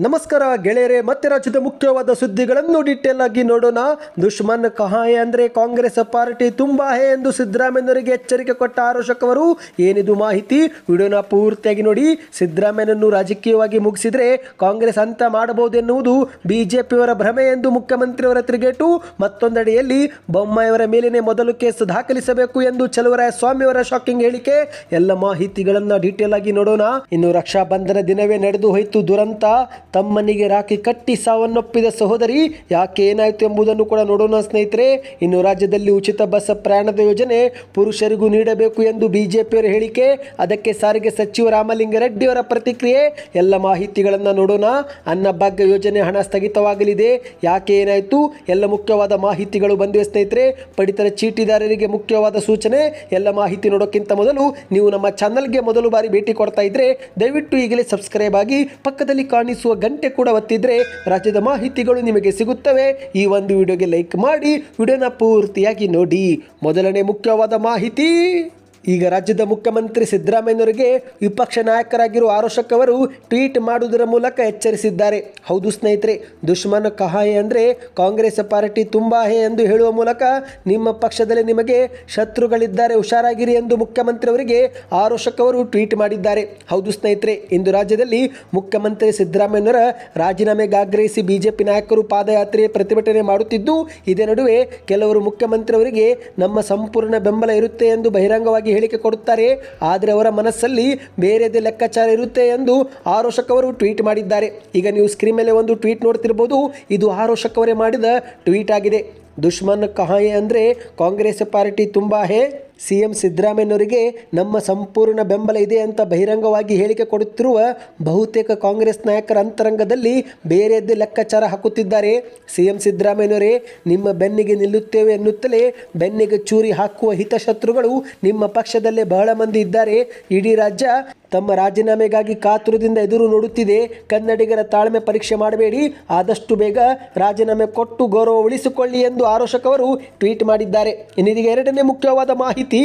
ನಮಸ್ಕಾರ ಗೆಳೆಯರೆ, ಮತ್ತೆ ರಾಜ್ಯದ ಮುಖ್ಯವಾದ ಸುದ್ದಿಗಳನ್ನು ಡೀಟೇಲ್ ಆಗಿ ನೋಡೋಣ. ದುಶ್ಮನ್ ಕಹಾಯ ಅಂದ್ರೆ ಕಾಂಗ್ರೆಸ್ ಪಾರ್ಟಿ ತುಂಬಾ ಹೇ ಎಂದು ಸಿದ್ದರಾಮಯ್ಯನವರಿಗೆ ಎಚ್ಚರಿಕೆ ಕೊಟ್ಟ ಆರೋಶಕವರು ಏನಿದು ಮಾಹಿತಿ? ವಿಡಿಯೋನ ಪೂರ್ತಿಯಾಗಿ ನೋಡಿ. ಸಿದ್ದರಾಮಯ್ಯನನ್ನು ರಾಜಕೀಯವಾಗಿ ಮುಗಿಸಿದ್ರೆ ಕಾಂಗ್ರೆಸ್ ಅಂತ ಮಾಡಬಹುದು ಎನ್ನುವುದು ಬಿಜೆಪಿಯವರ ಭ್ರಮೆ ಎಂದು ಮುಖ್ಯಮಂತ್ರಿಯವರ ತಿರುಗೇಟು. ಮತ್ತೊಂದೆಡೆಯಲ್ಲಿ ಬೊಮ್ಮಾಯಿಯವರ ಮೇಲಿನ ಮೊದಲು ಕೇಸ್ ದಾಖಲಿಸಬೇಕು ಎಂದು ಚಲುವರಾಯ ಸ್ವಾಮಿಯವರ ಶಾಕಿಂಗ್ ಹೇಳಿಕೆ. ಎಲ್ಲ ಮಾಹಿತಿಗಳನ್ನ ಡೀಟೇಲ್ ಆಗಿ ನೋಡೋಣ. ಇನ್ನು ರಕ್ಷಾ ಬಂಧನ ದಿನವೇ ನಡೆದು ಹೋಯಿತು ದುರಂತ. ತಮ್ಮನಿಗೆ ರಾಖಿ ಕಟ್ಟಿ ಸಾವನ್ನಪ್ಪಿದ ಸಹೋದರಿ ಯಾಕೆ ಏನಾಯಿತು ಎಂಬುದನ್ನು ಕೂಡ ನೋಡೋಣ ಸ್ನೇಹಿತರೆ. ಇನ್ನು ರಾಜ್ಯದಲ್ಲಿ ಉಚಿತ ಬಸ್ ಪ್ರಯಾಣದ ಯೋಜನೆ ಪುರುಷರಿಗೂ ನೀಡಬೇಕು ಎಂದು ಬಿಜೆಪಿಯವರ ಹೇಳಿಕೆ. ಅದಕ್ಕೆ ಸಾರಿಗೆ ಸಚಿವ ರಾಮಲಿಂಗರೆಡ್ಡಿಯವರ ಪ್ರತಿಕ್ರಿಯೆ. ಎಲ್ಲ ಮಾಹಿತಿಗಳನ್ನು ನೋಡೋಣ. ಅನ್ನಭಾಗ್ಯ ಯೋಜನೆ ಹಣ ಸ್ಥಗಿತವಾಗಲಿದೆ. ಯಾಕೆ ಏನಾಯಿತು? ಎಲ್ಲ ಮುಖ್ಯವಾದ ಮಾಹಿತಿಗಳು ಬಂದಿವೆ ಸ್ನೇಹಿತರೆ. ಪಡಿತರ ಚೀಟಿದಾರರಿಗೆ ಮುಖ್ಯವಾದ ಸೂಚನೆ. ಎಲ್ಲ ಮಾಹಿತಿ ನೋಡೋಕ್ಕಿಂತ ಮೊದಲು ನೀವು ನಮ್ಮ ಚಾನಲ್ಗೆ ಮೊದಲು ಬಾರಿ ಭೇಟಿ ಕೊಡ್ತಾ ಇದ್ರೆ ದಯವಿಟ್ಟು ಈಗಲೇ ಸಬ್ಸ್ಕ್ರೈಬ್ ಆಗಿ ಪಕ್ಕದಲ್ಲಿ ಕಾಣಿಸುವ ಗಂಟೆ ಕೂಡ ಒತ್ತಿದ್ರೆ ರಾಜ್ಯದ ಮಾಹಿತಿಗಳು ನಿಮಗೆ ಸಿಗುತ್ತವೆ. ಈ ಒಂದು ವಿಡಿಯೋಗೆ ಲೈಕ್ ಮಾಡಿ. ವಿಡಿಯೋನ ಪೂರ್ತಿಯಾಗಿ ನೋಡಿ. ಮೊದಲನೇ ಮುಖ್ಯವಾದ ಮಾಹಿತಿ. ಈಗ ರಾಜ್ಯದ ಮುಖ್ಯಮಂತ್ರಿ ಸಿದ್ದರಾಮಯ್ಯನವರಿಗೆ ವಿಪಕ್ಷ ನಾಯಕರಾಗಿರುವ ಆರೋಶಕ್ ಅವರು ಟ್ವೀಟ್ ಮಾಡುವುದರ ಮೂಲಕ ಎಚ್ಚರಿಸಿದ್ದಾರೆ. ಹೌದು ಸ್ನೇಹಿತರೆ, ದುಶ್ಮನ ಕಹಾಯ ಅಂದರೆ ಕಾಂಗ್ರೆಸ್ ಪಾರ್ಟಿ ತುಂಬಾ ಹೇ ಎಂದು ಹೇಳುವ ಮೂಲಕ ನಿಮ್ಮ ಪಕ್ಷದಲ್ಲಿ ನಿಮಗೆ ಶತ್ರುಗಳಿದ್ದಾರೆ, ಹುಷಾರಾಗಿರಿ ಎಂದು ಮುಖ್ಯಮಂತ್ರಿ ಅವರಿಗೆ ಆರೋಶಕ್ ಅವರು ಟ್ವೀಟ್ ಮಾಡಿದ್ದಾರೆ. ಹೌದು ಸ್ನೇಹಿತರೆ, ಇಂದು ರಾಜ್ಯದಲ್ಲಿ ಮುಖ್ಯಮಂತ್ರಿ ಸಿದ್ದರಾಮಯ್ಯನವರ ರಾಜೀನಾಮೆಗೆ ಆಗ್ರಹಿಸಿ ಬಿಜೆಪಿ ನಾಯಕರು ಪಾದಯಾತ್ರೆ ಪ್ರತಿಭಟನೆ ಮಾಡುತ್ತಿದ್ದು, ಇದೇ ನಡುವೆ ಕೆಲವರು ಮುಖ್ಯಮಂತ್ರಿ ಅವರಿಗೆ ನಮ್ಮ ಸಂಪೂರ್ಣ ಬೆಂಬಲ ಇರುತ್ತೆ ಎಂದು ಬಹಿರಂಗವಾಗಿ ಹೇಳಿಕೆ ಕೊಡುತ್ತಾರೆ. ಆದರೆ ಅವರ ಮನಸ್ಸಲ್ಲಿ ಬೇರೆದೇ ಲೆಕ್ಕಾಚಾರ ಇರುತ್ತೆ ಎಂದು ಆರೋಶಕ್ ಅವರು ಟ್ವೀಟ್ ಮಾಡಿದ್ದಾರೆ. ಈಗ ನೀವು ಸ್ಕ್ರೀನ್ ಮೇಲೆ ಒಂದು ಟ್ವೀಟ್ ನೋಡ್ತಿರ್ಬೋದು. ಇದು ಆರೋಶಕ್ ಅವರೇ ಮಾಡಿದ ಟ್ವೀಟ್ ಆಗಿದೆ. ದುಶ್ಮನ್ ಕಹಾಯೆ ಅಂದರೆ ಕಾಂಗ್ರೆಸ್ ಪಾರ್ಟಿ ತುಂಬ ಹೇ ಸಿ ಎಂ ಸಿದ್ದರಾಮಯ್ಯನವರಿಗೆ ನಮ್ಮ ಸಂಪೂರ್ಣ ಬೆಂಬಲ ಇದೆ ಅಂತ ಬಹಿರಂಗವಾಗಿ ಹೇಳಿಕೆ ಕೊಡುತ್ತಿರುವ ಬಹುತೇಕ ಕಾಂಗ್ರೆಸ್ ನಾಯಕರ ಅಂತರಂಗದಲ್ಲಿ ಬೇರೆಯದ್ದೇ ಲೆಕ್ಕಾಚಾರ ಹಾಕುತ್ತಿದ್ದಾರೆ. ಸಿಎಂ ಸಿದ್ದರಾಮಯ್ಯನವರೇ, ನಿಮ್ಮ ಬೆನ್ನಿಗೆ ನಿಲ್ಲುತ್ತೇವೆ ಎನ್ನುತ್ತಲೇ ಬೆನ್ನಿಗೆ ಚೂರಿ ಹಾಕುವ ಹಿತಶತ್ರುಗಳು ನಿಮ್ಮ ಪಕ್ಷದಲ್ಲೇ ಬಹಳ ಮಂದಿ ಇದ್ದಾರೆ. ಇಡೀ ರಾಜ್ಯ ತಮ್ಮ ರಾಜೀನಾಮೆಗಾಗಿ ಕಾತುರದಿಂದ ಎದುರು ನೋಡುತ್ತಿದೆ. ಕನ್ನಡಿಗರ ತಾಳ್ಮೆ ಪರೀಕ್ಷೆ ಮಾಡಬೇಡಿ. ಆದಷ್ಟು ಬೇಗ ರಾಜೀನಾಮೆ ಕೊಟ್ಟು ಗೌರವ ಉಳಿಸಿಕೊಳ್ಳಿ ಎಂದು ಆರೋಷಕ್ ಟ್ವೀಟ್ ಮಾಡಿದ್ದಾರೆ. ಇನ್ನಿದೀಗ ಎರಡನೇ ಮುಖ್ಯವಾದ ಮಾಹಿತಿ.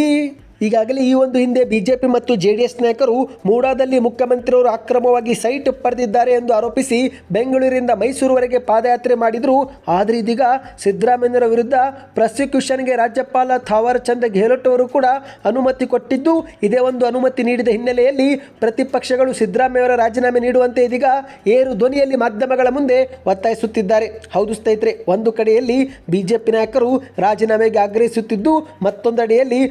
ಈಗಾಗಲೇ ಈ ಒಂದು ಹಿಂದೆ ಬಿಜೆಪಿ ಮತ್ತು ಜೆ ಡಿ ಎಸ್ ನಾಯಕರು ಮೂಡಾದಲ್ಲಿ ಮುಖ್ಯಮಂತ್ರಿಯವರು ಅಕ್ರಮವಾಗಿ ಸೈಟ್ ಪಡೆದಿದ್ದಾರೆ ಎಂದು ಆರೋಪಿಸಿ ಬೆಂಗಳೂರಿನಿಂದ ಮೈಸೂರುವರೆಗೆ ಪಾದಯಾತ್ರೆ ಮಾಡಿದರು. ಆದರೆ ಇದೀಗ ಸಿದ್ದರಾಮಯ್ಯರ ವಿರುದ್ಧ ಪ್ರಾಸಿಕ್ಯೂಷನ್ಗೆ ರಾಜ್ಯಪಾಲ ಥಾವರ್ ಚಂದ್ ಗೆಹ್ಲೋಟ್ ಅವರು ಕೂಡ ಅನುಮತಿ ಕೊಟ್ಟಿದ್ದು, ಇದೇ ಒಂದು ಅನುಮತಿ ನೀಡಿದ ಹಿನ್ನೆಲೆಯಲ್ಲಿ ಪ್ರತಿಪಕ್ಷಗಳು ಸಿದ್ದರಾಮಯ್ಯವರ ರಾಜೀನಾಮೆ ನೀಡುವಂತೆ ಇದೀಗ ಏರು ಧ್ವನಿಯಲ್ಲಿ ಮಾಧ್ಯಮಗಳ ಮುಂದೆ ಒತ್ತಾಯಿಸುತ್ತಿದ್ದಾರೆ. ಹೌದು ಸ್ನೇಹಿತರೆ, ಒಂದು ಕಡೆಯಲ್ಲಿ ಬಿಜೆಪಿ ನಾಯಕರು ರಾಜೀನಾಮೆಗೆ ಆಗ್ರಹಿಸುತ್ತಿದ್ದು, ಮತ್ತೊಂದೆಡೆಯಲ್ಲಿ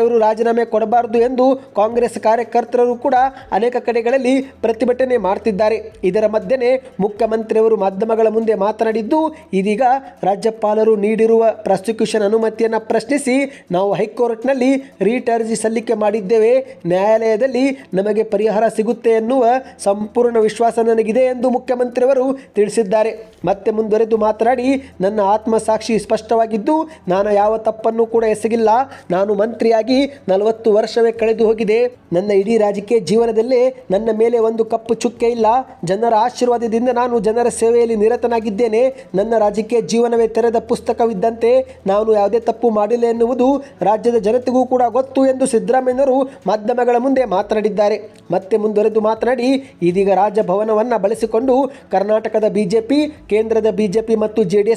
ಮುಖ್ಯಮಂತ್ರಿಯವರು ರಾಜೀನಾಮೆ ಕೊಡಬಾರದು ಎಂದು ಕಾಂಗ್ರೆಸ್ ಕಾರ್ಯಕರ್ತರು ಕೂಡ ಅನೇಕ ಕಡೆಗಳಲ್ಲಿ ಪ್ರತಿಭಟನೆ ಮಾಡ್ತಿದ್ದಾರೆ. ಇದರ ಮಧ್ಯೆ ಮುಖ್ಯಮಂತ್ರಿಯವರು ಮಾಧ್ಯಮಗಳ ಮುಂದೆ ಮಾತನಾಡಿದ್ದು, ಇದೀಗ ರಾಜ್ಯಪಾಲರು ನೀಡಿರುವ ಪ್ರಾಸಿಕ್ಯೂಷನ್ ಅನುಮತಿಯನ್ನು ಪ್ರಶ್ನಿಸಿ ನಾವು ಹೈಕೋರ್ಟ್ನಲ್ಲಿ ರೀಟ್ ಅರ್ಜಿ ಸಲ್ಲಿಕೆ ಮಾಡಿದ್ದೇವೆ. ನ್ಯಾಯಾಲಯದಲ್ಲಿ ನಮಗೆ ಪರಿಹಾರ ಸಿಗುತ್ತೆ ಎನ್ನುವ ಸಂಪೂರ್ಣ ವಿಶ್ವಾಸ ನನಗಿದೆ ಎಂದು ಮುಖ್ಯಮಂತ್ರಿಯವರು ತಿಳಿಸಿದ್ದಾರೆ. ಮತ್ತೆ ಮುಂದುವರೆದು ಮಾತನಾಡಿ, ನನ್ನ ಆತ್ಮಸಾಕ್ಷಿ ಸ್ಪಷ್ಟವಾಗಿದ್ದು, ನಾನು ಯಾವ ತಪ್ಪನ್ನು ಕೂಡ ಎಸಗಿಲ್ಲ. ನಾನು ಮಂತ್ರಿಯಾಗಿ ನಲವತ್ತು ವರ್ಷವೇ ಕಳೆದು ಹೋಗಿದೆ. ನನ್ನ ಇಡೀ ರಾಜಕೀಯ ಜೀವನದಲ್ಲೇ ನನ್ನ ಮೇಲೆ ಒಂದು ಕಪ್ಪು ಚುಕ್ಕೆ ಇಲ್ಲ. ಜನರ ಆಶೀರ್ವಾದದಿಂದ ನಾನು ಜನರ ಸೇವೆಯಲ್ಲಿ ನಿರತನಾಗಿದ್ದೇನೆ. ನನ್ನ ರಾಜಕೀಯ ಜೀವನವೇ ತೆರೆದ ಪುಸ್ತಕವಿದ್ದಂತೆ ನಾನು ಯಾವುದೇ ತಪ್ಪು ಮಾಡಿಲ್ಲ ಎನ್ನುವುದು ರಾಜ್ಯದ ಜನತೆಗೂ ಕೂಡ ಗೊತ್ತು ಎಂದು ಸಿದ್ದರಾಮಯ್ಯನವರು ಮಾಧ್ಯಮಗಳ ಮುಂದೆ ಮಾತನಾಡಿದ್ದಾರೆ. ಮತ್ತೆ ಮುಂದುವರೆದು ಮಾತನಾಡಿ, ಇದೀಗ ರಾಜಭವನವನ್ನು ಬಳಸಿಕೊಂಡು ಕರ್ನಾಟಕದ ಬಿಜೆಪಿ, ಕೇಂದ್ರದ ಬಿಜೆಪಿ ಮತ್ತು ಜೆ ಡಿ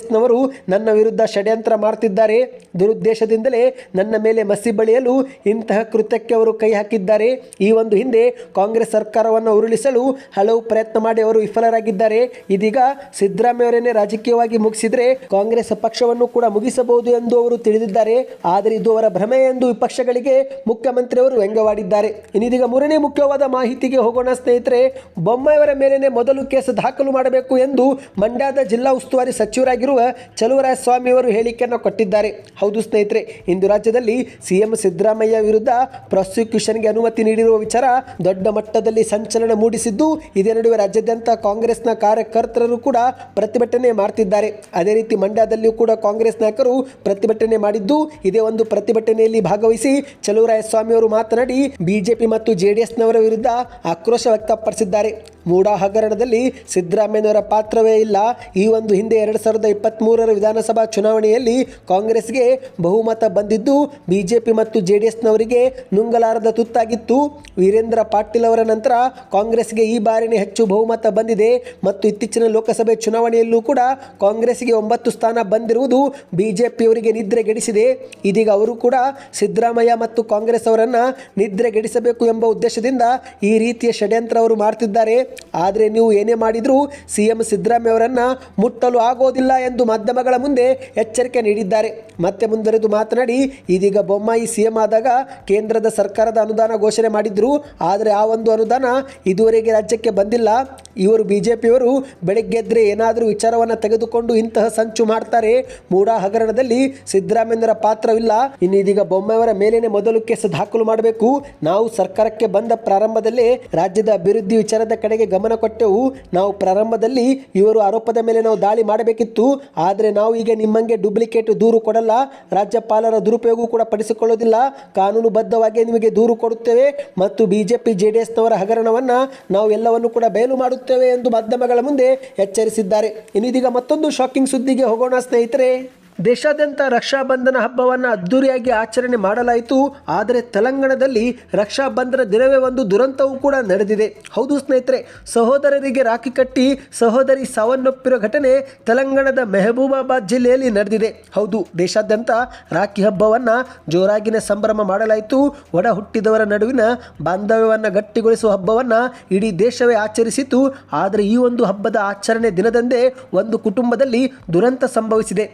ನನ್ನ ವಿರುದ್ಧ ಷಡ್ಯಂತ್ರ ಮಾಡ್ತಿದ್ದಾರೆ. ದುರುದ್ದೇಶದಿಂದಲೇ ನನ್ನ ಮೇಲೆ ಮಸಿ ಬಳಿಯಲು ಇಂತಹ ಕೃತ್ಯಕ್ಕೆ ಅವರು ಕೈ ಹಾಕಿದ್ದಾರೆ. ಈ ಒಂದು ಹಿಂದೆ ಕಾಂಗ್ರೆಸ್ ಸರ್ಕಾರವನ್ನು ಉರುಳಿಸಲು ಹಲವು ಪ್ರಯತ್ನ ಮಾಡಿ ಅವರು ವಿಫಲರಾಗಿದ್ದಾರೆ. ಇದೀಗ ಸಿದ್ದರಾಮಯ್ಯವರನ್ನೇ ರಾಜಕೀಯವಾಗಿ ಮುಗಿಸಿದ್ರೆ ಕಾಂಗ್ರೆಸ್ ಪಕ್ಷವನ್ನು ಕೂಡ ಮುಗಿಸಬಹುದು ಎಂದು ಅವರು ತಿಳಿದಿದ್ದಾರೆ. ಆದರೆ ಇದು ಅವರ ಭ್ರಮೆ ಎಂದು ವಿಪಕ್ಷಗಳಿಗೆ ಮುಖ್ಯಮಂತ್ರಿಯವರು ವ್ಯಂಗ್ಯವಾಡಿದ್ದಾರೆ. ಇನ್ನಿದೀಗ ಮೂರನೇ ಮುಖ್ಯವಾದ ಮಾಹಿತಿಗೆ ಹೋಗೋಣ ಸ್ನೇಹಿತರೆ, ಬೊಮ್ಮಾಯಿಯವರ ಮೇಲೇನೆ ಮೊದಲು ಕೇಸ್ ದಾಖಲು ಮಾಡಬೇಕು ಎಂದು ಮಂಡ್ಯದ ಜಿಲ್ಲಾ ಉಸ್ತುವಾರಿ ಸಚಿವರಾಗಿರುವ ಚಲುವರಾಯ ಸ್ವಾಮಿ ಅವರು ಹೇಳಿಕೆಯನ್ನು ಕೊಟ್ಟಿದ್ದಾರೆ. ಹೌದು ಸ್ನೇಹಿತರೆ, ಇಂದು ರಾಜ್ಯದಲ್ಲಿ ಸಿಎಂ ಸಿದ್ದರಾಮಯ್ಯ ವಿರುದ್ಧ ಪ್ರಾಸಿಕ್ಯೂಷನ್ಗೆ ಅನುಮತಿ ನೀಡಿರುವ ವಿಚಾರ ದೊಡ್ಡ ಮಟ್ಟದಲ್ಲಿ ಸಂಚಲನ ಮೂಡಿಸಿದ್ದು, ಇದೇ ನಡುವೆ ರಾಜ್ಯಾದ್ಯಂತ ಕಾಂಗ್ರೆಸ್ನ ಕಾರ್ಯಕರ್ತರು ಕೂಡ ಪ್ರತಿಭಟನೆ ಮಾಡ್ತಿದ್ದಾರೆ. ಅದೇ ರೀತಿ ಮಂಡ್ಯದಲ್ಲಿಯೂ ಕೂಡ ಕಾಂಗ್ರೆಸ್ ನಾಯಕರು ಪ್ರತಿಭಟನೆ ಮಾಡಿದ್ದು, ಇದೇ ಒಂದು ಪ್ರತಿಭಟನೆಯಲ್ಲಿ ಭಾಗವಹಿಸಿ ಚಲುವರಾಯಸ್ವಾಮಿ ಅವರು ಮಾತನಾಡಿ, ಬಿಜೆಪಿ ಮತ್ತು ಜೆಡಿಎಸ್ನವರ ವಿರುದ್ಧ ಆಕ್ರೋಶ ವ್ಯಕ್ತಪಡಿಸಿದ್ದಾರೆ. ಮೂಡಾ ಹಗರಣದಲ್ಲಿ ಸಿದ್ದರಾಮಯ್ಯನವರ ಪಾತ್ರವೇ ಇಲ್ಲ. ಈ ಒಂದು ಹಿಂದೆ ಎರಡು ಸಾವಿರದ ಇಪ್ಪತ್ತ್ಮೂರರ ವಿಧಾನಸಭಾ ಚುನಾವಣೆಯಲ್ಲಿ ಕಾಂಗ್ರೆಸ್ಗೆ ಬಹುಮತ ಬಂದಿದ್ದು, ಬಿಜೆಪಿ ಮತ್ತು ಜೆ ಡಿ ಎಸ್ನವರಿಗೆ ನುಂಗಲಾರದ ತುತ್ತಾಗಿತ್ತು. ವೀರೇಂದ್ರ ಪಾಟೀಲ್ ಅವರ ನಂತರ ಕಾಂಗ್ರೆಸ್ಗೆ ಈ ಬಾರಿನೇ ಹೆಚ್ಚು ಬಹುಮತ ಬಂದಿದೆ. ಮತ್ತು ಇತ್ತೀಚಿನ ಲೋಕಸಭೆ ಚುನಾವಣೆಯಲ್ಲೂ ಕೂಡ ಕಾಂಗ್ರೆಸ್ಗೆ ಒಂಬತ್ತು ಸ್ಥಾನ ಬಂದಿರುವುದು ಬಿಜೆಪಿಯವರಿಗೆ ನಿದ್ರೆಗೆಡಿಸಿದೆ ಇದೀಗ ಅವರು ಕೂಡ ಸಿದ್ದರಾಮಯ್ಯ ಮತ್ತು ಕಾಂಗ್ರೆಸ್ ಅವರನ್ನು ನಿದ್ರೆಗೆಡಿಸಬೇಕು ಎಂಬ ಉದ್ದೇಶದಿಂದ ಈ ರೀತಿಯ ಷಡ್ಯಂತ್ರ ಅವರು ಮಾಡ್ತಿದ್ದಾರೆ. ಆದರೆ ನೀವು ಏನೇ ಮಾಡಿದರೂ ಸಿ ಎಂ ಸಿದ್ದರಾಮಯ್ಯ ಅವರನ್ನು ಮುಟ್ಟಲು ಆಗೋದಿಲ್ಲ ಎಂದು ಮಾಧ್ಯಮಗಳ ಮುಂದೆ ಎಚ್ಚರಿಕೆ ನೀಡಿದ್ದಾರೆ. ಮತ್ತೆ ಮುಂದುವರೆದು ಮಾತನಾಡಿ, ಇದೀಗ ಬೊಮ್ಮಾಯಿ ಸಿ ಆದಾಗ ಕೇಂದ್ರದ ಸರ್ಕಾರದ ಅನುದಾನ ಘೋಷಣೆ ಮಾಡಿದ್ರು. ಆದರೆ ಆ ಒಂದು ಅನುದಾನ ಇದುವರೆಗೆ ರಾಜ್ಯಕ್ಕೆ ಬಂದಿಲ್ಲ. ಇವರು ಬಿಜೆಪಿಯವರು ಬೆಳಗ್ಗೆದ್ರೆ ಏನಾದರೂ ವಿಚಾರವನ್ನು ತೆಗೆದುಕೊಂಡು ಇಂತಹ ಸಂಚು ಮಾಡ್ತಾರೆ. ಮೂಡಾ ಹಗರಣದಲ್ಲಿ ಸಿದ್ದರಾಮಯ್ಯರ ಪಾತ್ರವಿಲ್ಲ. ಇನ್ನು ಇದೀಗ ಬೊಮ್ಮಾಯಿಯವರ ಮೇಲೇನೆ ಮೊದಲು ಕೇಸ್ ದಾಖಲು ಮಾಡಬೇಕು. ನಾವು ಸರ್ಕಾರಕ್ಕೆ ಬಂದ ಪ್ರಾರಂಭದಲ್ಲೇ ರಾಜ್ಯದ ಅಭಿವೃದ್ಧಿ ವಿಚಾರದ ಕಡೆಗೆ ಗಮನ ಕೊಟ್ಟೆವು. ನಾವು ಪ್ರಾರಂಭದಲ್ಲಿ ಇವರು ಆರೋಪದ ಮೇಲೆ ನಾವು ದಾಳಿ ಮಾಡಬೇಕಿತ್ತು. ಆದರೆ ನಾವು ಈಗ ನಿಮ್ಮಂಗೆ ಡೂಪ್ಲಿಕೇಟ್ ದೂರು ಕೊಡಲ್ಲ. ರಾಜ್ಯಪಾಲರ ದುರುಪಯೋಗ ಕೂಡ ಪಡಿಸಿಕೊಳ್ಳೋದಿಲ್ಲ. ಕಾನೂನುಬದ್ಧವಾಗಿ ನಿಮಗೆ ದೂರು ಕೊಡುತ್ತೇವೆ ಮತ್ತು ಬಿಜೆಪಿ ಜೆ ಡಿ ಎಸ್ನವರ ಹಗರಣವನ್ನು ನಾವು ಎಲ್ಲವನ್ನು ಕೂಡ ಬಯಲು ಮಾಡುತ್ತೇವೆ ಎಂದು ಮಾಧ್ಯಮಗಳ ಮುಂದೆ ಎಚ್ಚರಿಸಿದ್ದಾರೆ. ಇನ್ನು ಇದೀಗ ಮತ್ತೊಂದು ಶಾಕಿಂಗ್ ಸುದ್ದಿಗೆ ಹೋಗೋಣ ಸ್ನೇಹಿತರೆ. ದೇಶಾದ್ಯಂತ ರಕ್ಷಾಬಂಧನ ಹಬ್ಬವನ್ನು ಅದ್ದೂರಿಯಾಗಿ ಆಚರಣೆ ಮಾಡಲಾಯಿತು. ಆದರೆ ತೆಲಂಗಾಣದಲ್ಲಿ ರಕ್ಷಾಬಂಧನ ದಿನವೇ ಒಂದು ದುರಂತವೂ ಕೂಡ ನಡೆದಿದೆ. ಹೌದು ಸ್ನೇಹಿತರೆ, ಸಹೋದರರಿಗೆ ರಾಖಿ ಕಟ್ಟಿ ಸಹೋದರಿ ಸಾವನ್ನಪ್ಪಿರೋ ಘಟನೆ ತೆಲಂಗಾಣದ ಮೆಹಬೂಬಾಬಾದ್ ಜಿಲ್ಲೆಯಲ್ಲಿ ನಡೆದಿದೆ. ಹೌದು, ದೇಶಾದ್ಯಂತ ರಾಖಿ ಹಬ್ಬವನ್ನು ಜೋರಾಗಿನ ಸಂಭ್ರಮ ಮಾಡಲಾಯಿತು. ಒಡ ಹುಟ್ಟಿದವರ ನಡುವಿನ ಬಾಂಧವ್ಯವನ್ನು ಗಟ್ಟಿಗೊಳಿಸುವ ಹಬ್ಬವನ್ನು ಇಡೀ ದೇಶವೇ ಆಚರಿಸಿತು. ಆದರೆ ಈ ಒಂದು ಹಬ್ಬದ ಆಚರಣೆ ದಿನದಂದೇ ಒಂದು ಕುಟುಂಬದಲ್ಲಿ ದುರಂತ ಸಂಭವಿಸಿದೆ.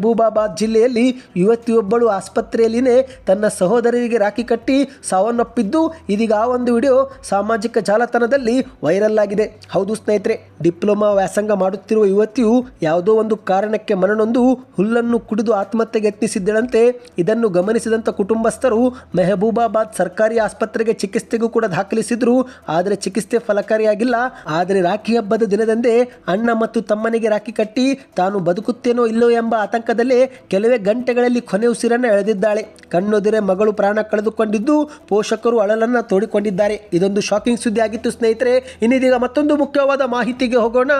ಮೆಹಬೂಬಾಬಾದ್ ಜಿಲ್ಲೆಯಲ್ಲಿ ಯುವತಿಯೊಬ್ಬಳು ಆಸ್ಪತ್ರೆಯಲ್ಲಿನೇ ತನ್ನ ಸಹೋದರರಿಗೆ ರಾಖಿ ಕಟ್ಟಿ ಸಾವನ್ನಪ್ಪಿದ್ದು ಇದೀಗ ಆ ಒಂದು ವಿಡಿಯೋ ಸಾಮಾಜಿಕ ಜಾಲತಾಣದಲ್ಲಿ ವೈರಲ್ ಆಗಿದೆ. ಹೌದು ಸ್ನೇಹಿತರೆ, ಡಿಪ್ಲೊಮಾ ವ್ಯಾಸಂಗ ಮಾಡುತ್ತಿರುವ ಯುವತಿಯು ಯಾವುದೋ ಒಂದು ಕಾರಣಕ್ಕೆ ಮನನೊಂದು ಹುಲ್ಲನ್ನು ಕುಡಿದು ಆತ್ಮಹತ್ಯೆಗೆ ಯತ್ನಿಸಿದ್ದಳಂತೆ ಇದನ್ನು ಗಮನಿಸಿದಂಥ ಕುಟುಂಬಸ್ಥರು ಮೆಹಬೂಬಾಬಾದ್ ಸರ್ಕಾರಿ ಆಸ್ಪತ್ರೆಗೆ ಚಿಕಿತ್ಸೆಗೂ ಕೂಡ ದಾಖಲಿಸಿದ್ರು. ಆದರೆ ಚಿಕಿತ್ಸೆ ಫಲಕಾರಿಯಾಗಿಲ್ಲ. ಆದರೆ ರಾಖಿ ಹಬ್ಬದ ದಿನದಂದೇ ಅಣ್ಣ ಮತ್ತು ತಮ್ಮನಿಗೆ ರಾಖಿ ಕಟ್ಟಿ ತಾನು ಬದುಕುತ್ತೇನೋ ಇಲ್ಲೋ ಎಂಬ ಆತಂಕದಲ್ಲೇ ಕೆಲವೇ ಗಂಟೆಗಳಲ್ಲಿ ಕೊನೆ ಉಸಿರನ್ನು ಎಳೆದಿದ್ದಾಳೆ. ಕಣ್ಣೊದಿರೆ ಮಗಳು ಪ್ರಾಣ ಕಳೆದುಕೊಂಡಿದ್ದು ಪೋಷಕರು ಅಳಲನ್ನು ತೋಡಿಕೊಂಡಿದ್ದಾರೆ. ಇದೊಂದು ಶಾಕಿಂಗ್ ಸುದ್ದಿ ಆಗಿತ್ತು ಸ್ನೇಹಿತರೆ. ಇನ್ನಿದೀಗ ಮತ್ತೊಂದು ಮುಖ್ಯವಾದ ಮಾಹಿತಿಗೆ ಹೋಗೋಣ.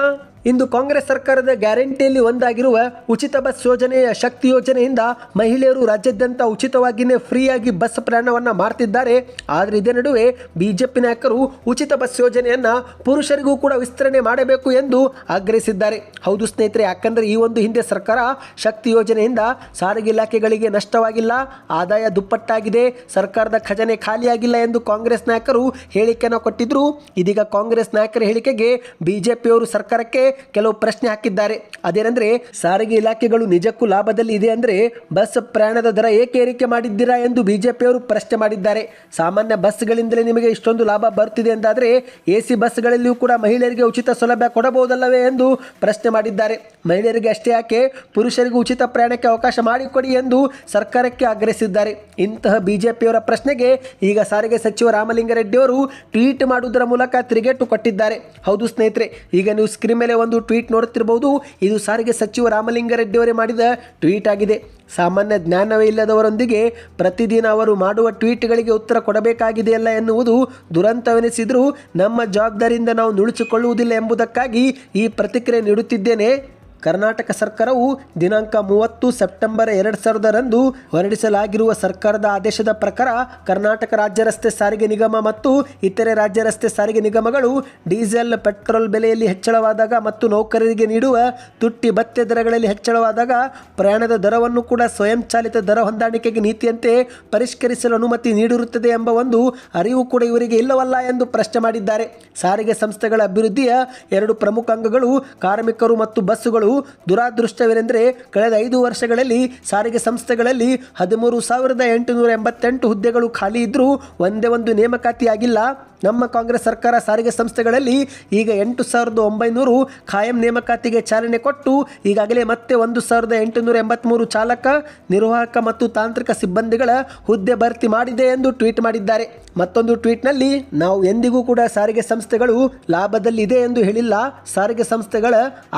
ಇಂದು ಕಾಂಗ್ರೆಸ್ ಸರ್ಕಾರದ ಗ್ಯಾರಂಟಿಯಲ್ಲಿ ಒಂದಾಗಿರುವ ಉಚಿತ ಬಸ್ ಯೋಜನೆಯ ಶಕ್ತಿ ಯೋಜನೆಯಿಂದ ಮಹಿಳೆಯರು ರಾಜ್ಯಾದ್ಯಂತ ಉಚಿತವಾಗಿಯೇ ಫ್ರೀಯಾಗಿ ಬಸ್ ಪ್ರಯಾಣವನ್ನು ಮಾಡ್ತಿದ್ದಾರೆ. ಆದರೆ ಇದೇ ನಡುವೆ ಬಿಜೆಪಿ ನಾಯಕರು ಉಚಿತ ಬಸ್ ಯೋಜನೆಯನ್ನು ಪುರುಷರಿಗೂ ಕೂಡ ವಿಸ್ತರಣೆ ಮಾಡಬೇಕು ಎಂದು ಆಗ್ರಹಿಸಿದ್ದಾರೆ. ಹೌದು ಸ್ನೇಹಿತರೆ, ಯಾಕಂದರೆ ಈ ಒಂದು ಹಿಂದೆ ಸರ್ಕಾರ ಶಕ್ತಿ ಯೋಜನೆಯಿಂದ ಸಾರಿಗೆ ಇಲಾಖೆಗಳಿಗೆ ನಷ್ಟವಾಗಿಲ್ಲ, ಆದಾಯ ದುಪ್ಪಟ್ಟಾಗಿದೆ, ಸರ್ಕಾರದ ಖಜಾನೆ ಖಾಲಿಯಾಗಿಲ್ಲ ಎಂದು ಕಾಂಗ್ರೆಸ್ ನಾಯಕರು ಹೇಳಿಕೆಯನ್ನು ಕೊಟ್ಟಿದ್ರು. ಇದೀಗ ಕಾಂಗ್ರೆಸ್ ನಾಯಕರ ಹೇಳಿಕೆಗೆ ಬಿಜೆಪಿಯವರು ಸರ್ಕಾರಕ್ಕೆ ಕೆಲವು ಪ್ರಶ್ನೆ ಹಾಕಿದ್ದಾರೆ. ಅದೇನಂದ್ರೆ, ಸಾರಿಗೆ ಇಲಾಖೆಗಳು ನಿಜಕ್ಕೂ ಲಾಭದಲ್ಲಿ ಇದೆ ಅಂದರೆ ಬಸ್ ಪ್ರಯಾಣದ ದರ ಏಕೆ ಏರಿಕೆ ಮಾಡಿದ್ದೀರಾ ಎಂದು ಬಿಜೆಪಿಯವರು ಪ್ರಶ್ನೆ ಮಾಡಿದ್ದಾರೆ. ಸಾಮಾನ್ಯ ಬಸ್ಗಳಿಂದಲೇ ನಿಮಗೆ ಇಷ್ಟೊಂದು ಲಾಭ ಬರುತ್ತಿದೆ ಎಂದಾದರೆ ಎ ಸಿ ಬಸ್ಗಳಲ್ಲಿಯೂ ಕೂಡ ಮಹಿಳೆಯರಿಗೆ ಉಚಿತ ಸೌಲಭ್ಯ ಕೊಡಬಹುದಲ್ಲವೇ ಎಂದು ಪ್ರಶ್ನೆ ಮಾಡಿದ್ದಾರೆ. ಮಹಿಳೆಯರಿಗೆ ಅಷ್ಟೇ ಯಾಕೆ, ಪುರುಷರಿಗೂ ಉಚಿತ ಪ್ರಯಾಣಕ್ಕೆ ಅವಕಾಶ ಮಾಡಿಕೊಡಿ ಎಂದು ಸರ್ಕಾರಕ್ಕೆ ಆಗ್ರಹಿಸಿದ್ದಾರೆ. ಇಂತಹ ಬಿಜೆಪಿಯವರ ಪ್ರಶ್ನೆಗೆ ಈಗ ಸಾರಿಗೆ ಸಚಿವ ರಾಮಲಿಂಗಾರೆಡ್ಡಿ ಅವರು ಟ್ವೀಟ್ ಮಾಡುವುದರ ಮೂಲಕ ತಿರುಗೇಟು ಕೊಟ್ಟಿದ್ದಾರೆ. ಹೌದು ಸ್ನೇಹಿತರೆ, ಈಗ ನೀವು ಸ್ಕ್ರೀನ್ ಮೇಲೆ ಒಂದು ಟ್ವೀಟ್ ನೋಡುತ್ತಿರಬಹುದು. ಇದು ಸಾರಿಗೆ ಸಚಿವ ರಾಮಲಿಂಗಾರೆಡ್ಡಿಯವರೇ ಮಾಡಿದ ಟ್ವೀಟ್ ಆಗಿದೆ. ಸಾಮಾನ್ಯ ಜ್ಞಾನವೇ ಇಲ್ಲದವರೊಂದಿಗೆ ಪ್ರತಿದಿನ ಅವರು ಮಾಡುವ ಟ್ವೀಟ್ಗಳಿಗೆ ಉತ್ತರ ಕೊಡಬೇಕಾಗಿದೆಯಲ್ಲ ಎನ್ನುವುದು ದುರಂತವೆನಿಸಿದರೂ ನಮ್ಮ ಜವಾಬ್ದಾರಿಯಿಂದ ನಾವು ನುಳಿಸಿಕೊಳ್ಳುವುದಿಲ್ಲ ಎಂಬುದಕ್ಕಾಗಿ ಈ ಪ್ರತಿಕ್ರಿಯೆ ನೀಡುತ್ತಿದ್ದೇನೆ. ಕರ್ನಾಟಕ ಸರ್ಕಾರವು ದಿನಾಂಕ ಮೂವತ್ತು ಸೆಪ್ಟೆಂಬರ್ ಎರಡು ಸಾವಿರದರಂದು ಹೊರಡಿಸಲಾಗಿರುವ ಸರ್ಕಾರದ ಆದೇಶದ ಪ್ರಕಾರ ಕರ್ನಾಟಕ ರಾಜ್ಯ ರಸ್ತೆ ಸಾರಿಗೆ ನಿಗಮ ಮತ್ತು ಇತರೆ ರಾಜ್ಯ ರಸ್ತೆ ಸಾರಿಗೆ ನಿಗಮಗಳು ಡೀಸೆಲ್, ಪೆಟ್ರೋಲ್ ಬೆಲೆಯಲ್ಲಿ ಹೆಚ್ಚಳವಾದಾಗ ಮತ್ತು ನೌಕರರಿಗೆ ನೀಡುವ ತುಟ್ಟಿ ಭತ್ತೆ ದರಗಳಲ್ಲಿ ಹೆಚ್ಚಳವಾದಾಗ ಪ್ರಯಾಣದ ದರವನ್ನು ಕೂಡ ಸ್ವಯಂಚಾಲಿತ ದರ ಹೊಂದಾಣಿಕೆಗೆ ನೀತಿಯಂತೆ ಪರಿಷ್ಕರಿಸಲು ಅನುಮತಿ ನೀಡಿರುತ್ತದೆ ಎಂಬ ಒಂದು ಅರಿವು ಕೂಡ ಇವರಿಗೆ ಇಲ್ಲವಲ್ಲ ಎಂದು ಪ್ರಶ್ನೆ ಮಾಡಿದ್ದಾರೆ. ಸಾರಿಗೆ ಸಂಸ್ಥೆಗಳ ಅಭಿವೃದ್ಧಿಯ ಎರಡು ಪ್ರಮುಖ ಅಂಗಗಳು ಕಾರ್ಮಿಕರು ಮತ್ತು ಬಸ್ಸುಗಳು ದುರಾದೃಷ್ಟವೇನೆಂದರೆ ಕಳೆದ ಐದು ವರ್ಷಗಳಲ್ಲಿ ಸಾರಿಗೆ ಸಂಸ್ಥೆಗಳಲ್ಲಿ ಹದಿಮೂರು ಸಾವಿರದ ಎಂಟುನೂರ ಎಂಬತ್ತೆಂಟು ಹುದ್ದೆಗಳು ಖಾಲಿ ಇದ್ದರೂ ಒಂದೇ ಒಂದು ನೇಮಕಾತಿಯಾಗಿಲ್ಲ. ನಮ್ಮ ಕಾಂಗ್ರೆಸ್ ಸರ್ಕಾರ ಸಾರಿಗೆ ಸಂಸ್ಥೆಗಳಲ್ಲಿ ಈಗ ಎಂಟು ಸಾವಿರದ ಒಂಬೈನೂರು ಖಾಯಂ ನೇಮಕಾತಿಗೆ ಚಾಲನೆ ಕೊಟ್ಟು ಈಗಾಗಲೇ ಮತ್ತೆ ಒಂದು ಸಾವಿರದ ಎಂಟುನೂರ ಎಂಬತ್ತ್ಮೂರು ಚಾಲಕ, ನಿರ್ವಾಹಕ ಮತ್ತು ತಾಂತ್ರಿಕ ಸಿಬ್ಬಂದಿಗಳ ಹುದ್ದೆ ಭರ್ತಿ ಮಾಡಿದೆ ಎಂದು ಟ್ವೀಟ್ ಮಾಡಿದ್ದಾರೆ. ಮತ್ತೊಂದು ಟ್ವೀಟ್ನಲ್ಲಿ, ನಾವು ಎಂದಿಗೂ ಕೂಡ ಸಾರಿಗೆ ಸಂಸ್ಥೆಗಳು ಲಾಭದಲ್ಲಿದೆ ಎಂದು ಹೇಳಿಲ್ಲ. ಸಾರಿಗೆ ಸಂಸ್ಥೆಗಳ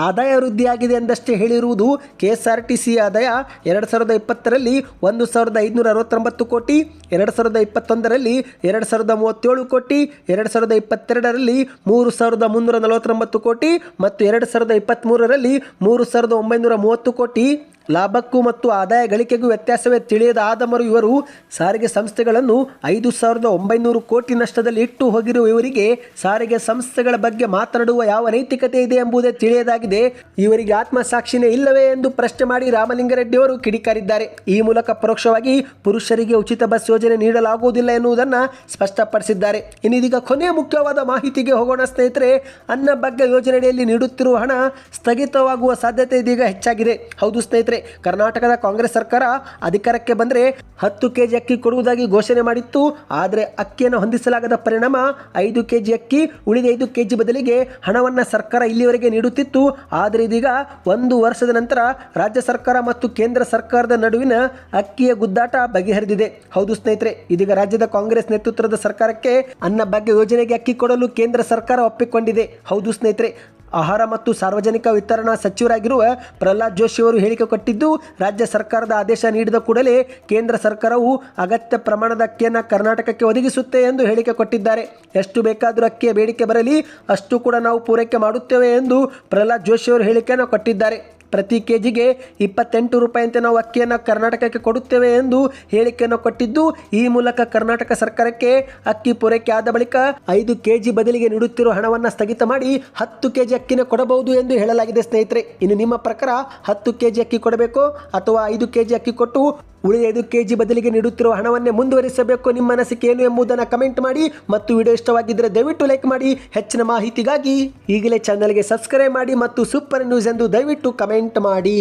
ಆದಾಯ ವೃದ್ಧಿಯಾಗಿದೆ ಎಂದಷ್ಟೇ ಹೇಳಿರುವುದು ಕೆ ಟಿ ಸಿ ಆದಾಯ. ಎರಡು ಸಾವಿರದ ಇಪ್ಪತ್ತರಲ್ಲಿ ಒಂದು ಸಾವಿರದ ಐದುನೂರ ಅರವತ್ತೊಂಬತ್ತು ಕೋಟಿ, ಎರಡು ಸಾವಿರದ ಇಪ್ಪತ್ತೊಂದರಲ್ಲಿ ಎರಡು ಸಾವಿರದ ಮೂವತ್ತೇಳು ಕೋಟಿ ಎರಡು ಸಾವಿರದ ಇಪ್ಪತ್ತೆರಡರಲ್ಲಿ ಮೂರು ಸಾವಿರದ ಮುನ್ನೂರ ನಲವತ್ತೊಂಬತ್ತು ಕೋಟಿ ಮತ್ತು ಎರಡು ಸಾವಿರದ ಇಪ್ಪತ್ತ್ಮೂರರಲ್ಲಿ ಮೂರು ಸಾವಿರದ ಒಂಬೈನೂರ ಮೂವತ್ತು ಕೋಟಿ. ಲಾಭಕ್ಕೂ ಮತ್ತು ಆದಾಯ ಗಳಿಕೆಗೂ ವ್ಯತ್ಯಾಸವೇ ತಿಳಿಯದ ಆದಮರು ಇವರು ಸಾರಿಗೆ ಸಂಸ್ಥೆಗಳನ್ನು ಐದು ಸಾವಿರದ ಒಂಬೈನೂರು ಕೋಟಿ ನಷ್ಟದಲ್ಲಿ ಇಟ್ಟು ಹೋಗಿರುವ ಇವರಿಗೆ ಸಾರಿಗೆ ಸಂಸ್ಥೆಗಳ ಬಗ್ಗೆ ಮಾತನಾಡುವ ಯಾವ ನೈತಿಕತೆ ಇದೆ ಎಂಬುದೇ ತಿಳಿಯದಾಗಿದೆ. ಇವರಿಗೆ ಆತ್ಮಸಾಕ್ಷಿನೇ ಇಲ್ಲವೇ ಎಂದು ಪ್ರಶ್ನೆ ಮಾಡಿ ರಾಮಲಿಂಗಾರೆಡ್ಡಿ ಅವರು ಕಿಡಿಕಾರಿದ್ದಾರೆ. ಈ ಮೂಲಕ ಪರೋಕ್ಷವಾಗಿ ಪುರುಷರಿಗೆ ಉಚಿತ ಬಸ್ ಯೋಜನೆ ನೀಡಲಾಗುವುದಿಲ್ಲ ಎನ್ನುವುದನ್ನು ಸ್ಪಷ್ಟಪಡಿಸಿದ್ದಾರೆ. ಇನ್ನಿದೀಗ ಕೊನೆಯ ಮುಖ್ಯವಾದ ಮಾಹಿತಿಗೆ ಹೋಗೋಣ ಸ್ನೇಹಿತರೆ. ಅನ್ನ ಬಗ್ಗೆ ಯೋಜನೆಯಡಿಯಲ್ಲಿ ನೀಡುತ್ತಿರುವ ಹಣ ಸ್ಥಗಿತವಾಗುವ ಸಾಧ್ಯತೆ ಇದೀಗ ಹೆಚ್ಚಾಗಿದೆ. ಹೌದು ಸ್ನೇಹಿತರೆ ಕರ್ನಾಟಕದ ಕಾಂಗ್ರೆಸ್ ಸರ್ಕಾರ ಅಧಿಕಾರಕ್ಕೆ ಬಂದರೆ ಹತ್ತು ಕೆಜಿ ಅಕ್ಕಿ ಕೊಡುವುದಾಗಿ ಘೋಷಣೆ ಮಾಡಿತ್ತು. ಆದರೆ ಅಕ್ಕಿಯನ್ನು ಹೊಂದಿಸಲಾಗದ ಪರಿಣಾಮ ಐದು ಕೆಜಿ ಅಕ್ಕಿ, ಉಳಿದ ಐದು ಕೆಜಿ ಬದಲಿಗೆ ಹಣವನ್ನು ಸರ್ಕಾರ ಇಲ್ಲಿವರೆಗೆ ನೀಡುತ್ತಿತ್ತು. ಆದರೆ ಇದೀಗ ಒಂದು ವರ್ಷದ ನಂತರ ರಾಜ್ಯ ಸರ್ಕಾರ ಮತ್ತು ಕೇಂದ್ರ ಸರ್ಕಾರದ ನಡುವಿನ ಅಕ್ಕಿಯ ಗುದ್ದಾಟ ಬಗೆಹರಿದಿದೆ. ಹೌದು ಸ್ನೇಹಿತರೆ, ಇದೀಗ ರಾಜ್ಯದ ಕಾಂಗ್ರೆಸ್ ನೇತೃತ್ವದ ಸರ್ಕಾರಕ್ಕೆ ಅನ್ನಭಾಗ್ಯ ಯೋಜನೆಗೆ ಅಕ್ಕಿ ಕೊಡಲು ಕೇಂದ್ರ ಸರ್ಕಾರ ಒಪ್ಪಿಕೊಂಡಿದೆ. ಹೌದು ಸ್ನೇಹಿತರೆ ಆಹಾರ ಮತ್ತು ಸಾರ್ವಜನಿಕ ವಿತರಣಾ ಸಚಿವರಾಗಿರುವ ಪ್ರಹ್ಲಾದ್ ಜೋಶಿ ಅವರು ಹೇಳಿಕೆ ಕೊಟ್ಟಿದ್ದು, ರಾಜ್ಯ ಸರ್ಕಾರದ ಆದೇಶ ನೀಡಿದ ಕೂಡಲೇ ಕೇಂದ್ರ ಸರ್ಕಾರವು ಅಗತ್ಯ ಪ್ರಮಾಣದ ಅಕ್ಕಿಯನ್ನು ಕರ್ನಾಟಕಕ್ಕೆ ಒದಗಿಸುತ್ತೆ ಎಂದು ಹೇಳಿಕೆ ಕೊಟ್ಟಿದ್ದಾರೆ. ಎಷ್ಟು ಬೇಕಾದರೂ ಅಕ್ಕಿಯ ಬೇಡಿಕೆ ಬರಲಿ, ಅಷ್ಟು ಕೂಡ ನಾವು ಪೂರೈಕೆ ಮಾಡುತ್ತೇವೆ ಎಂದು ಪ್ರಹ್ಲಾದ್ ಜೋಶಿ ಅವರು ಹೇಳಿಕೆಯನ್ನು ಕೊಟ್ಟಿದ್ದಾರೆ. ಪ್ರತಿ ಕೆ ಜಿಗೆ ಇಪ್ಪತ್ತೆಂಟು ರೂಪಾಯಿಯಂತೆ ನಾವು ಅಕ್ಕಿಯನ್ನು ಕರ್ನಾಟಕಕ್ಕೆ ಕೊಡುತ್ತೇವೆ ಎಂದು ಹೇಳಿಕೆಯನ್ನು ಕೊಟ್ಟಿದ್ದು, ಈ ಮೂಲಕ ಕರ್ನಾಟಕ ಸರ್ಕಾರಕ್ಕೆ ಅಕ್ಕಿ ಪೂರೈಕೆ ಆದ ಬಳಿಕ ಐದು ಕೆ ಜಿ ಬದಲಿಗೆ ನೀಡುತ್ತಿರುವ ಹಣವನ್ನು ಸ್ಥಗಿತ ಮಾಡಿ ಹತ್ತು ಕೆ ಜಿ ಅಕ್ಕಿನ ಕೊಡಬಹುದು ಎಂದು ಹೇಳಲಾಗಿದೆ ಸ್ನೇಹಿತರೆ. ಇನ್ನು ನಿಮ್ಮ ಪ್ರಕಾರ ಹತ್ತು ಕೆ ಜಿ ಅಕ್ಕಿ ಕೊಡಬೇಕು ಅಥವಾ ಐದು ಕೆ ಜಿ ಅಕ್ಕಿ ಕೊಟ್ಟು ಉಳಿದ ಕೆ ಜಿ ಬದಲಿಗೆ ನೀಡುತ್ತಿರುವ ಹಣವನ್ನೇ ಮುಂದುವರಿಸಬೇಕು. ನಿಮ್ಮ ಅನಿಸಿಕೆ ಏನು ಎಂಬುದನ್ನು ಕಮೆಂಟ್ ಮಾಡಿ ಮತ್ತು ವಿಡಿಯೋ ಇಷ್ಟವಾಗಿದ್ದರೆ ದಯವಿಟ್ಟು ಲೈಕ್ ಮಾಡಿ. ಹೆಚ್ಚಿನ ಮಾಹಿತಿಗಾಗಿ ಈಗಲೇ ಚಾನಲ್ಗೆ ಸಬ್ಸ್ಕ್ರೈಬ್ ಮಾಡಿ ಮತ್ತು ಸೂಪರ್ ನ್ಯೂಸ್ ಎಂದು ದಯವಿಟ್ಟು ಕಮೆಂಟ್ ಮಾಡಿ.